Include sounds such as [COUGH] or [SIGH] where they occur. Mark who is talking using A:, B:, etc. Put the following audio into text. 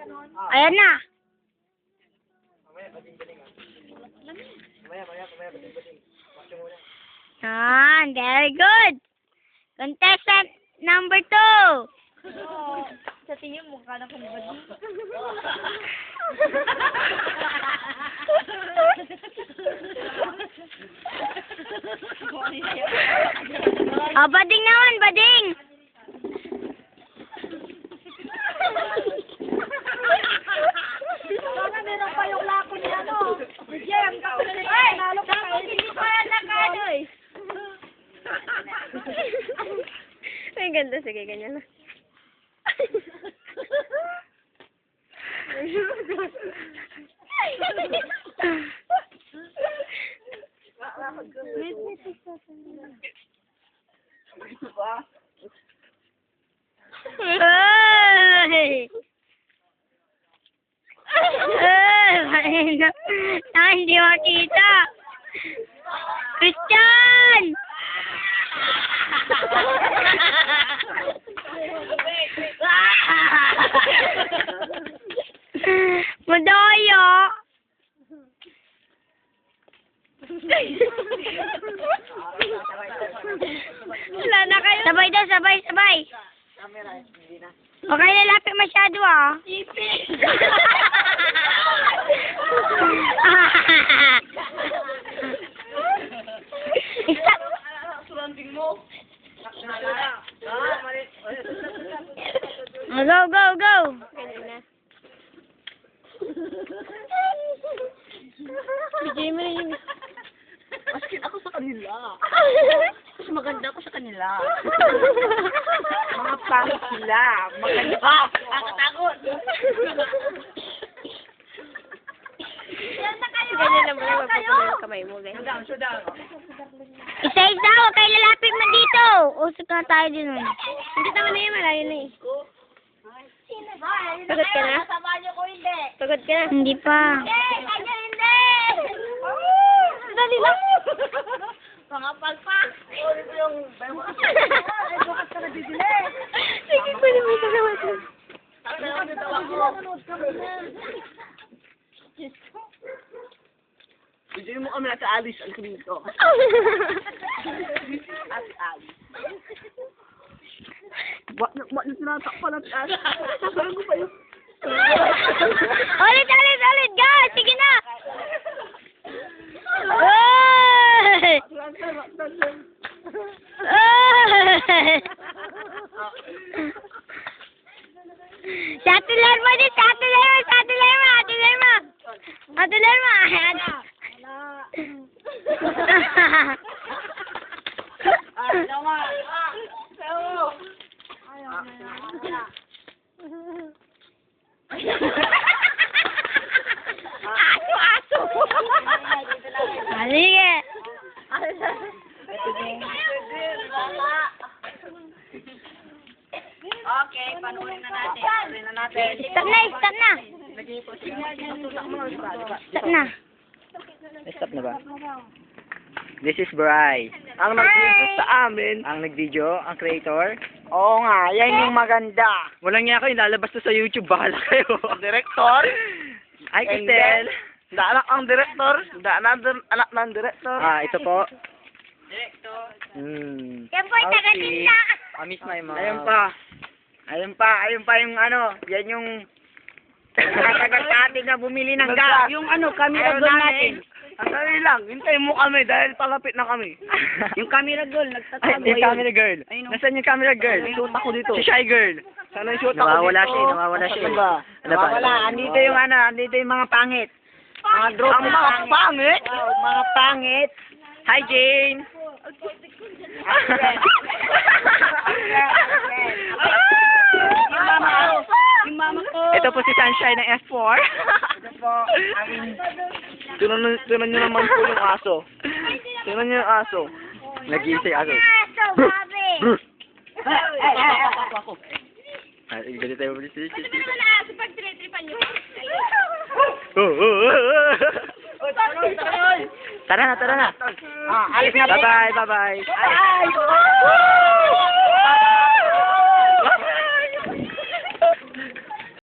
A: Ayan na. Yan, very good. Contestant number two.
B: Sa tingin mo, ka na kung
A: Ah, bading naman, bading. Ang ganda. Sige, ganyan na. Ay! Ay! Ah, hindi makita. Christian! Wala na kayo. Sabay daw, sabay, sabay. Huwag kayo lalapit masyado ah. Isa. Go, go, go. Bigay mo na yun.
B: Maskin ako sa kanila. [LAUGHS] Maganda ako sa kanila. Mga pangit sila. Maganda ka. Nakatakot.
A: Ganyan lang muna magpapulo yung kamay mo, guys.
B: Down, show down.
A: Isa-isa, huwag kayo lalapit man dito. Usok na tayo din nun. Hindi naman na yun, malayo na eh. Pagod ka na? Pagod ka na? Hindi pa.
B: Hindi, kanya hindi. Dali lang. Mga palpak. Oh, ito yung... Ay, bukas ka na bibili.
A: Sige, pwede mo ito naman.
B: Nanonood kami na. Bigyan mo kami na sa Alice ang dito. At Alice. Ba't na, ba't na tinatakpan at Alice? Sasalan ko pa yun.
A: ulit, ulit, ulit. Go! Sige na. Ayan.
B: Ay, naman. Pero. Ayaw na. Aso, aso.
A: Halika.
B: Okay, panuhin na natin. Panuhin na natin.
A: Stop na, stop na. Stop na.
C: Stop na ba? This is Bry.
B: Ang nag-video sa amin.
C: Ang nag-video, ang creator.
B: Oo nga, yan yung maganda.
C: Walang nga kayo, lalabas to sa YouTube. Bahala kayo.
B: Director.
C: Hi, Cristel.
B: Da anak ang director. Da anak, anak ng director.
C: Ah, ito po. Hmm.
A: Yan po ay taga-tinda.
C: Amis na yung mga...
B: Ayun pa. Ayun pa, ayun pa yung ano, yan yung natagal sa atin na bumili ng gas. Yung ano, camera goal natin. Sandali lang, hintayin mo kami dahil palapit na kami. [LAUGHS] yung camera
C: Ay,
B: nagtatago
C: yung camera girl.
B: Ayun.
C: Nasaan yung camera girl?
B: Shoot ako dito.
C: Si Shy Girl.
B: Sana yung shoot ako
C: Nawawala
B: dito.
C: siya, eh, nawawala siya.
B: Ano ba?
C: Ano ba?
B: Nawawala, andito yung ano, andito yung mga pangit. Mga group Ang mga pangit? mga pangit.
C: Hi, Jane. [LAUGHS]
B: Yung mama ko. Yung mama ko.
C: Ito po si Sunshine ng F4.
B: Ito po, ang... Tunan, tunan nyo naman po yung aso. Tunan nyo yung aso.
C: Nag-iisay ako.
A: Aso, babi.
C: Ah, ganito tayo.
A: na aso pag tinitripan niyo?
C: Oh, oh, oh, oh. Tara na, tara na.
B: Ah, alis na po.
C: Bye-bye, bye-bye.
B: Ay!